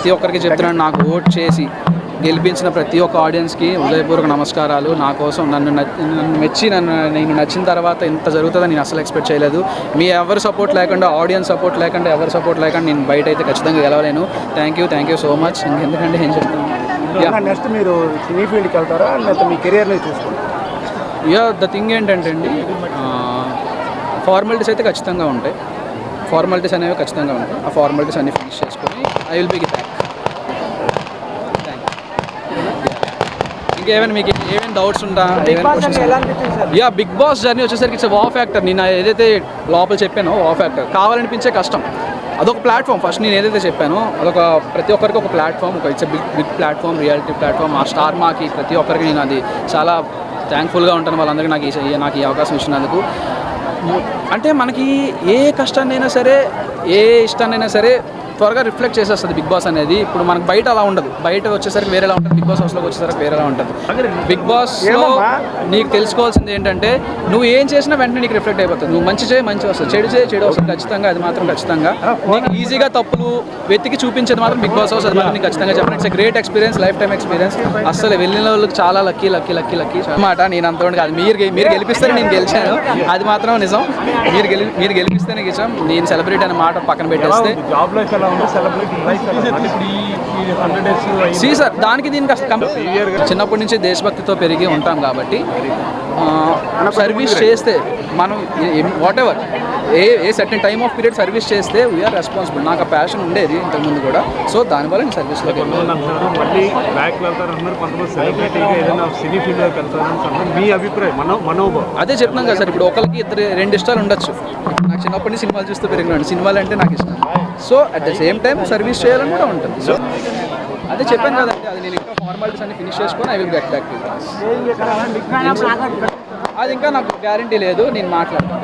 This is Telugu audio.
ప్రతి ఒక్కరికి చెప్తున్నాను నాకు ఓట్ చేసి గెలిపించిన ప్రతి ఒక్క ఆడియన్స్కి హృదయపూర్వక నమస్కారాలు. నా కోసం నన్ను నన్ను మెచ్చి నన్ను నేను నచ్చిన తర్వాత ఇంత జరుగుతుందని నేను అసలు ఎక్స్పెక్ట్ చేయలేదు. మీ ఎవరి సపోర్ట్ లేకుండా ఆడియన్స్ సపోర్ట్ లేకుండా ఎవరి సపోర్ట్ లేకుండా నేను బయట అయితే ఖచ్చితంగా గెలవలేను. Thank you thank you so much ఇంకెందుకంటే ఏం చెప్తాను నెక్స్ట్ మీరు సినీ ఫీల్డ్కి వెళ్తారా? లేకపోతే మీ కెరియర్ని చూసుకుంటారా? యా ద థింగ్ ఏంటంటే అండి ఫార్మాలిటీస్ అయితే ఖచ్చితంగా ఉంటాయి. ఫార్మాలిటీస్ అనేవి ఖచ్చితంగా ఉంటాయి. ఆ ఫార్మాలిటీస్ అన్ని ఫినిష్ చేసుకొని ఐ విల్ బి బ్యాక్ ఇంకేమైనా మీకు ఏమైనా డౌట్స్ ఉంటా ఏమైనా యా బిగ్ బాస్ జర్నీ వచ్చేసరికి ఇట్స్ వా ఫ్యాక్టర్ నేను ఏదైతే లోపల చెప్పానో వా ఫ్యాక్టర్ కావాలనిపించే కష్టం. అదొక ప్లాట్ఫామ్ ఫస్ట్ నేను ఏదైతే చెప్పానో అదొక ప్రతి ఒక్కరికి ఒక ప్లాట్ఫామ్ ఒక it's big big platform reality platform ఆ స్టార్ మాకి ప్రతి ఒక్కరికి నేను అది చాలా థ్యాంక్ఫుల్గా ఉంటాను. వాళ్ళందరికీ నాకు ఈ నాకు ఈ అవకాశం ఇచ్చినందుకు. అంటే మనకి ఏ కష్టాన్నైనా సరే ఏ ఇష్టాన్నైనా సరే త్వరగా రిఫ్లెక్ట్ చేసేస్తుంది బిగ్ బాస్ అనేది. ఇప్పుడు మనకు బయట అలా ఉండదు. బయట వచ్చేసరికి వేరేలా ఉంటుంది. బిగ్ బాస్ హౌస్లోకి వచ్చేసరికి వేరేలా ఉంటుంది. Big boss? నీకు తెలుసుకోవాల్సింది ఏంటంటే నువ్వు ఏం చేసినా వెంటనే నీకు రిఫ్లెక్ట్ అయిపోతుంది. నువ్వు మంచి చేయి మంచి వస్తుంది. చెడు చేయి చెడు వస్తుంది. ఖచ్చితంగా అది మాత్రం ఖచ్చితంగా. నీకు ఈజీగా తప్పులు వెతికి చూపించేది మాత్రం బిగ్ బాస్ హౌస్. అది మాత్రం నీకు ఖచ్చితంగా చెప్పండి it's great experience life time experience అసలు వెళ్ళిన వాళ్ళకి చాలా లక్కీ లక్కీ లక్కీ లక్కీ అన్నమాట నేను అంత కాదు. మీరు మీరు గెలిపిస్తే నేను గెలిచాను. అది మాత్రం నిజం. మీరు గెలి మీరు గెలిపిస్తేనే గెలిచాం. నేను సెలబ్రిటీ అనే మాట పక్కన పెట్టేస్తే. సీ సార్ దానికి దీనికి చిన్నప్పటి నుంచి దేశభక్తితో పెరిగి ఉంటాం కాబట్టి సర్వీస్ చేస్తే మనం whatever a a certain time of period service చేస్తే వీఆర్ రెస్పాన్సిబుల్ నాకు ఆ ప్యాషన్ ఉండేది ఇంతకుముందు కూడా. సో దానివల్ల నేను అంటున్నారు మళ్ళీ బ్యాక్ వెళ్తారు అందరు కొంతమంది సెలబ్రిటీగా ఏదైనా సినీ ఫీల్డ్లోకి వెళ్తారు అంటున్నారు మీ అభిప్రాయం మనో మనోభావం. అదే చెప్తున్నాం కదా సార్ ఇప్పుడు ఒకరికి ఇద్దరు రెండు ఇష్టాలు ఉండొచ్చు. నాకు చిన్నప్పటి నుంచి సినిమాలు చూస్తూ పెరిగినాను. సినిమాలు అంటే నాకు ఇష్టం. So at the same time service చేయాలని కూడా ఉంటుంది. సో అదే చెప్పాను కదండి అది నేను ఇంకా ఫార్మాలిటీస్ అన్ని ఫినిష్ చేసుకొని ఐ విల్ గెట్ బ్యాక్ అది ఇంకా నాకు గ్యారంటీ లేదు. నేను మాట్లాడతాను